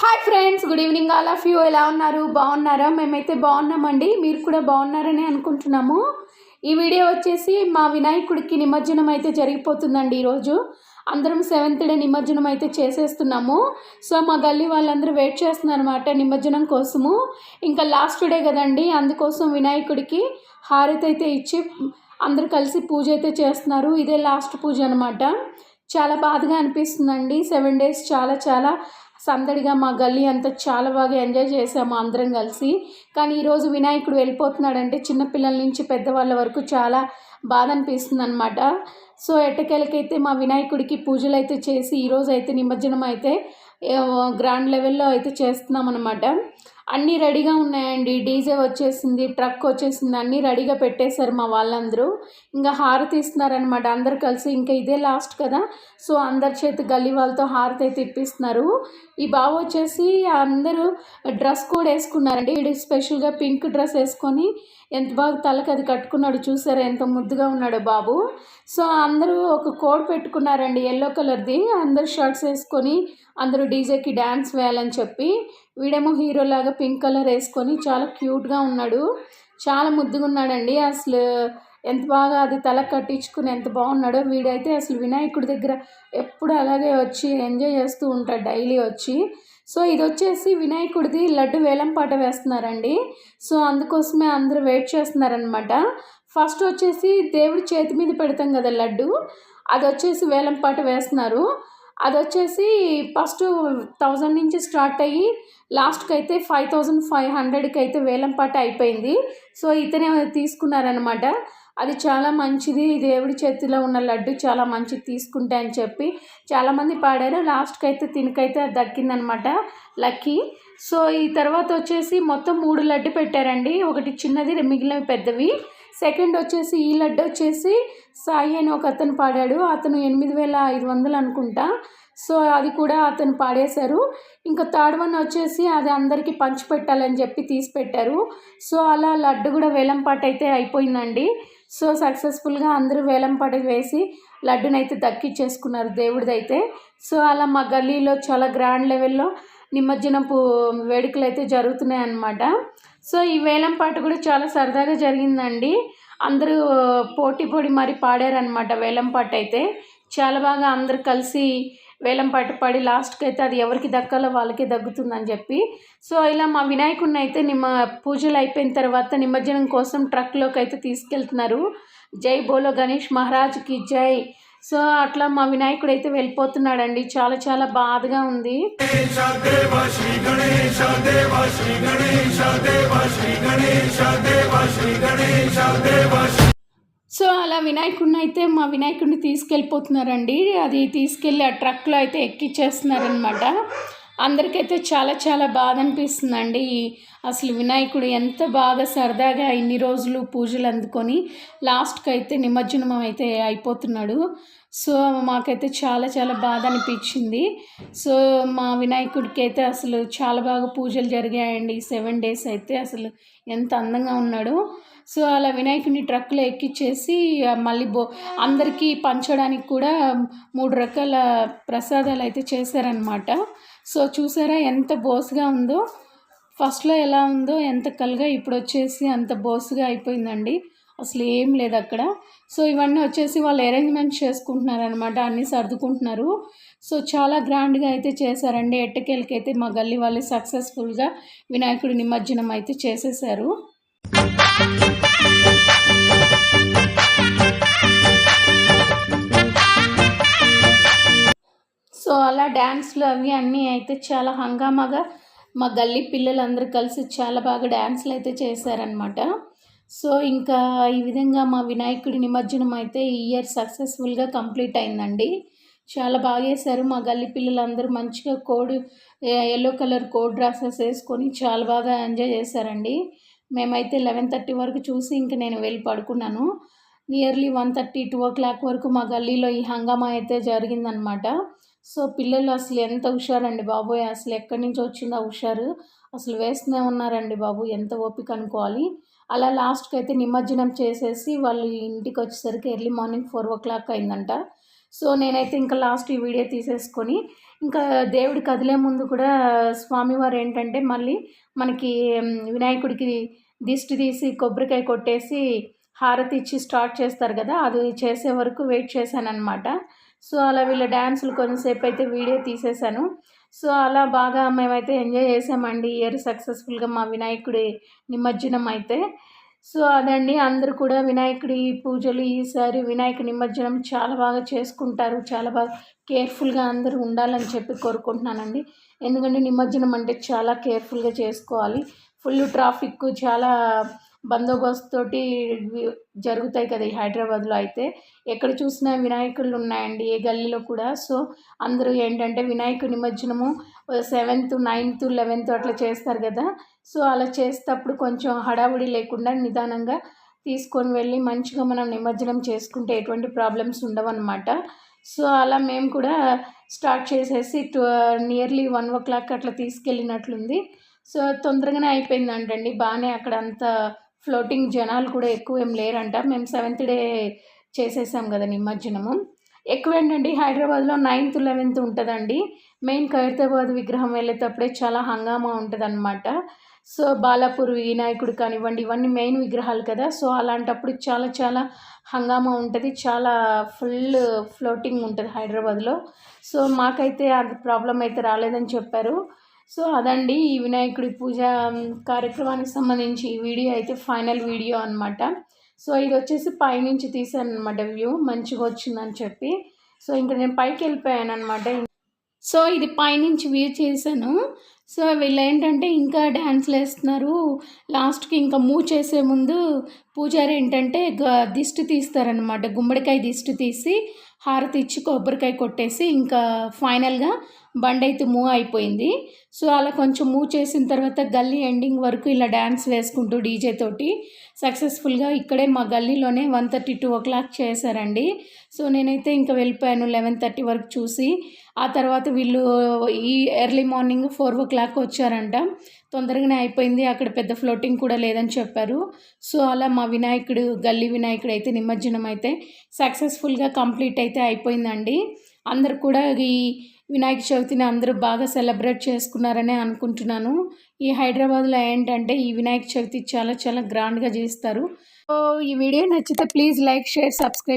Hi friends good evening all of you ఎలా ఉన్నారు? బాగున్నారా? మేమైతే బాగున్నామండి. మీరు కూడా బాగున్నారని అనుకుంటున్నాము. ఈ వీడియో వచ్చేసి మా వినాయకుడికి నిమజ్జనం అయితే జరిగిపోతుందండి ఈరోజు. అందరం సెవెంత్ డే నిమజ్జనం అయితే చేసేస్తున్నాము. సో మా గల్లీ వాళ్ళందరూ వెయిట్ చేస్తున్నారు అనమాట నిమజ్జనం కోసము. ఇంకా లాస్ట్ డే కదండి అందుకోసం వినాయకుడికి హారతి అయితే ఇచ్చి అందరూ కలిసి పూజ అయితే చేస్తున్నారు. ఇదే లాస్ట్ పూజ అనమాట చాలా బాధగా అనిపిస్తుందండి. సెవెన్ డేస్ చాలా చాలా సందడిగా మా గల్లీ అంతా చాలా బాగా ఎంజాయ్ చేసాము అందరం కలిసి. కానీ ఈరోజు వినాయకుడు వెళ్ళిపోతున్నాడంటే చిన్నపిల్లల నుంచి పెద్దవాళ్ళ వరకు చాలా బాధ అనిపిస్తుంది అనమాట సో ఎట్టకేలకైతే మా వినాయకుడికి పూజలు అయితే చేసి ఈరోజు అయితే నిమజ్జనం అయితే గ్రాండ్ లెవెల్లో అయితే చేస్తున్నాం అనమాట అన్నీ రెడీగా ఉన్నాయండి. డీజే వచ్చేసింది ట్రక్ వచ్చేసింది అన్నీ రెడీగా పెట్టేశారు మా వాళ్ళందరూ. ఇంకా హారతి ఇస్తున్నారనమాట అందరు కలిసి ఇంకా ఇదే లాస్ట్ కదా. సో అందరి చేతి గల్లీ వాళ్ళతో హారతి అయితే ఇప్పిస్తున్నారు. ఈ బాబు వచ్చేసి అందరూ డ్రెస్ కూడా వేసుకున్నారండి. వీడు స్పెషల్గా పింక్ డ్రెస్ వేసుకొని ఎంత బాగా తలకి అది కట్టుకున్నాడు చూసారా? ఎంత ముద్దుగా ఉన్నాడు బాబు. సో అందరూ ఒక కోడ్ పెట్టుకున్నారండి ఎల్లో కలర్ది. అందరూ షర్ట్స్ వేసుకొని అందరూ డీజేకి డ్యాన్స్ వేయాలని చెప్పి. వీడేమో హీరోలాగా పింక్ కలర్ వేసుకొని చాలా క్యూట్గా ఉన్నాడు. చాలా ముద్దుగా ఉన్నాడండి. అసలు ఎంత బాగా అది తల కట్టించుకుని ఎంత బాగున్నాడో వీడైతే అసలు వినాయకుడి దగ్గర ఎప్పుడు అలాగే వచ్చి ఎంజాయ్ చేస్తూ ఉంటాడు డైలీ వచ్చి. సో ఇది వచ్చేసి వినాయకుడిది లడ్డు వేలం పాట వేస్తున్నారండి. సో అందుకోసమే అందరూ వెయిట్ చేస్తున్నారనమాట ఫస్ట్ వచ్చేసి దేవుడి చేతి మీద పెడతాం కదా లడ్డు. అది వచ్చేసి వేలం పాట వేస్తున్నారు. అది వచ్చేసి ఫస్ట్ థౌజండ్ నుంచి స్టార్ట్ అయ్యి లాస్ట్కి అయితే ఫైవ్ థౌజండ్ ఫైవ్ హండ్రెడ్కి అయితే వేలం పాట అయిపోయింది. సో ఇతనే తీసుకున్నారనమాట అది చాలా మంచిది. దేవుడి చేతిలో ఉన్న లడ్డు చాలా మంచిది తీసుకుంటే అని చెప్పి చాలామంది పాడారు. లాస్ట్కి అయితే తినకైతే అది దక్కిందనమాట లక్కీ. సో ఈ తర్వాత వచ్చేసి మొత్తం మూడు లడ్డు పెట్టారండి. ఒకటి చిన్నది మిగిలినవి పెద్దవి. సెకండ్ వచ్చేసి ఈ లడ్డు వచ్చేసి సాయి అని ఒక అతను పాడాడు. అతను ఎనిమిది వేల ఐదు వందలు అనుకుంటా. సో అది కూడా అతను పాడేశారు. ఇంకా థర్డ్ వన్ వచ్చేసి అది అందరికీ పంచిపెట్టాలని చెప్పి తీసి పెట్టారు. సో అలా లడ్డు కూడా వేలంపాట అయితే అయిపోయిందండి. సో సక్సెస్ఫుల్గా అందరూ వేలంపాట వేసి లడ్డునైతే దక్కిచ్చేసుకున్నారు దేవుడిదైతే. సో అలా మా గల్లీలో చాలా గ్రాండ్ లెవెల్లో నిమజ్జనపు వేడుకలు అయితే జరుగుతున్నాయి అన్నమాట సో ఈ వేలం పాట కూడా చాలా సరదాగా జరిగిందండి. అందరూ పోటీ పొడి మరి పాడారనమాట వేలం పాట అయితే. చాలా బాగా అందరు కలిసి వేలం పాట పాడి లాస్ట్కి అయితే అది ఎవరికి దక్కాలో వాళ్ళకే దగ్గుతుందని చెప్పి. సో ఇలా మా వినాయకుడిని అయితే నిమ్మ పూజలు అయిపోయిన తర్వాత నిమజ్జనం కోసం ట్రక్లోకి అయితే తీసుకెళ్తున్నారు. జై బోలో గణేష్ మహారాజ్కి జై. సో అట్లా మా వినాయకుడు అయితే వెళ్ళిపోతున్నాడండి. చాలా చాలా బాధగా ఉంది. సో అలా వినాయకుడిని అయితే మా వినాయకుడిని తీసుకెళ్ళిపోతున్నారండి. అది తీసుకెళ్ళి ఆ ట్రక్లో అయితే ఎక్కిచ్చేస్తున్నారనమాట అందరికైతే చాలా చాలా బాధ అనిపిస్తుందండి అసలు వినాయకుడు ఎంత బాగా సరదాగా ఇన్ని రోజులు పూజలు అందుకొని లాస్ట్కి అయితే నిమజ్జనం అయితే అయిపోతున్నాడు. సో మాకైతే చాలా చాలా బాధ అనిపించింది సో మా వినాయకుడికి అయితే అసలు చాలా బాగా పూజలు జరిగాయండి. సెవెన్ డేస్ అయితే అసలు ఎంత అందంగా ఉన్నాడు. సో అలా వినాయకుడిని ట్రక్లో ఎక్కిచ్చేసి మళ్ళీ బో అందరికీ పంచడానికి కూడా మూడు రకాల ప్రసాదాలు అయితే చేశారనమాట సో చూసారా ఎంత బోసుగా ఉందో? ఫస్ట్లో ఎలా ఉందో ఎంత కలగా ఇప్పుడు వచ్చేసి అంత బోసుగా అయిపోయిందండి. అసలు ఏం లేదు అక్కడ. సో ఇవన్నీ వచ్చేసి వాళ్ళు అరేంజ్మెంట్ చేసుకుంటున్నారనమాట అన్నీ సర్దుకుంటున్నారు. సో చాలా గ్రాండ్గా అయితే చేశారండి. ఎట్టకేలకి అయితే మా గల్లీ వాళ్ళు సక్సెస్ఫుల్గా వినాయకుడి నిమజ్జనం అయితే చేసేసారు సో అలా డ్యాన్స్లు అవి అన్నీ అయితే చాలా హంగామాగా మా గల్లీ పిల్లలందరూ కలిసి చాలా బాగా డ్యాన్స్లు అయితే చేశారనమాట సో ఇంకా ఈ విధంగా మా వినాయకుడి నిమజ్జనం అయితే ఈ ఇయర్ సక్సెస్ఫుల్గా కంప్లీట్ అయిందండి. చాలా బాగా వేశారు మా గల్లీ పిల్లలందరూ మంచిగా code yellow colour code dresses వేసుకొని చాలా బాగా ఎంజాయ్ చేశారండి. మేమైతే లెవెన్ థర్టీ వరకు చూసి ఇంక నేను వెళ్ళి పడుకున్నాను. Nearly one thirty two o'clock వరకు మా గల్లీలో ఈ హంగామా అయితే జరిగిందనమాట సో పిల్లలు అసలు ఎంత హుషారండి బాబోయ్ అసలు ఎక్కడి నుంచి వచ్చిందో హుషారు? అసలు వేస్తూనే ఉన్నారండి బాబు. ఎంత ఓపిక అనుకోవాలి. అలా లాస్ట్కి అయితే నిమజ్జనం చేసేసి వాళ్ళు ఇంటికి వచ్చేసరికి early morning four o'clock అయిందంట. సో నేనైతే ఇంకా లాస్ట్ ఈ వీడియో తీసేసుకొని ఇంకా దేవుడి కదిలే ముందు కూడా స్వామివారు ఏంటంటే మళ్ళీ మనకి వినాయకుడికి దిష్టి తీసి కొబ్బరికాయ కొట్టేసి హారతి ఇచ్చి స్టార్ట్ చేస్తారు కదా అది చేసే వరకు వెయిట్ చేశాను అనమాట సో అలా వీళ్ళ డ్యాన్సులు కొంతసేపు అయితే వీడియో తీసేశాను. సో అలా బాగా మేమైతే ఎంజాయ్ చేసామండి. ఇయర్ సక్సెస్ఫుల్గా మా వినాయకుడి నిమజ్జనం అయితే. సో అదండి అందరూ కూడా వినాయకుడి పూజలు ఈసారి వినాయక నిమజ్జనం చాలా బాగా చేసుకుంటారు. చాలా బాగా కేర్ఫుల్గా అందరూ ఉండాలని చెప్పి కోరుకుంటున్నానండి. ఎందుకంటే నిమజ్జనం అంటే చాలా కేర్ఫుల్గా చేసుకోవాలి. ఫుల్ ట్రాఫిక్ చాలా బందోబస్తు తోటి జరుగుతాయి కదా ఈ హైదరాబాద్లో అయితే. ఎక్కడ చూసినా వినాయకుళ్ళు ఉన్నాయండి ఏ గల్లీలో కూడా. సో అందరూ ఏంటంటే వినాయక నిమజ్జనము సెవెంత్ నైన్త్ లెవెన్త్ అట్లా చేస్తారు కదా. సో అలా చేసేటప్పుడు కొంచెం హడావుడి లేకుండా నిదానంగా తీసుకొని వెళ్ళి మంచిగా మనం నిమజ్జనం చేసుకుంటే ఎటువంటి ప్రాబ్లమ్స్ ఉండవన్నమాట. సో అలా మేము కూడా స్టార్ట్ చేసేసి to nearly one o'clock అట్లా తీసుకెళ్ళినట్లుంది. సో తొందరగానే అయిపోయిందంటండి. బాగానే అక్కడ అంతా ఫ్లోటింగ్ జనాలు కూడా ఎక్కువ ఏం లేరంట. మేము సెవెంత్ డే చేసేసాం కదా నిమజ్జనము. ఎక్కువ ఏంటండి హైదరాబాద్లో నైన్త్ లెవెన్త్ ఉంటుందండి. మెయిన్ ఖైరతాబాద్ విగ్రహం వెళ్ళేటప్పుడే చాలా హంగామా ఉంటుంది సో బాలాపూర్ వినాయకుడు కానివ్వండి ఇవన్నీ మెయిన్ విగ్రహాలు కదా. సో అలాంటప్పుడు చాలా చాలా హంగామా ఉంటుంది. చాలా ఫుల్ ఫ్లోటింగ్ ఉంటుంది హైదరాబాద్లో. సో మాకైతే అంత ప్రాబ్లం అయితే రాలేదని చెప్పారు. సో అదండి ఈ వినాయకుడి పూజ కార్యక్రమానికి సంబంధించి ఈ వీడియో అయితే ఫైనల్ వీడియో అనమాట సో ఇది వచ్చేసి పైనుంచి తీసాను అనమాట వ్యూ మంచిగా వచ్చిందని చెప్పి. సో ఇంకా నేను పైకి వెళ్ళిపోయాను అనమాట సో ఇది పైనుంచి వ్యూ చేశాను. సో వీళ్ళు ఏంటంటే ఇంకా డ్యాన్స్లు వేస్తున్నారు. లాస్ట్కి ఇంకా మూవ్ చేసే ముందు పూజారి ఏంటంటే దిష్టి తీస్తారనమాట గుమ్మడికాయ దిష్టి తీసి హారతి ఇచ్చి కొబ్బరికాయ కొట్టేసి ఇంకా ఫైనల్గా బండి అయితే మూవ్ అయిపోయింది. సో అలా కొంచెం మూవ్ చేసిన తర్వాత గల్లీ ఎండింగ్ వరకు ఇలా డ్యాన్స్ వేసుకుంటూ డీజే తోటి సక్సెస్ఫుల్గా ఇక్కడే మా గల్లీలోనే one thirty two o'clock చేశారండి. సో నేనైతే ఇంకా వెళ్ళిపోయాను లెవెన్ థర్టీ వరకు చూసి ఆ తర్వాత వీళ్ళు ఈ early morning four o'clock వచ్చారంట. తొందరగానే అయిపోయింది అక్కడ పెద్ద ఫ్లోటింగ్ కూడా లేదని చెప్పారు. సో అలా మా వినాయకుడు గల్లీ వినాయకుడు అయితే నిమజ్జనం అయితే సక్సెస్ఫుల్గా కంప్లీట్ అయితే అయిపోయిందండి. అందరు కూడా ఈ వినాయక చవితిని అందరూ బాగా సెలబ్రేట్ చేసుకున్నారని అనుకుంటున్నాను. ఈ హైదరాబాద్లో ఏంటంటే ఈ వినాయక చవితి చాలా చాలా గ్రాండ్గా చేస్తారు. సో ఈ వీడియో నచ్చితే ప్లీజ్ లైక్ షేర్ సబ్స్క్రైబ్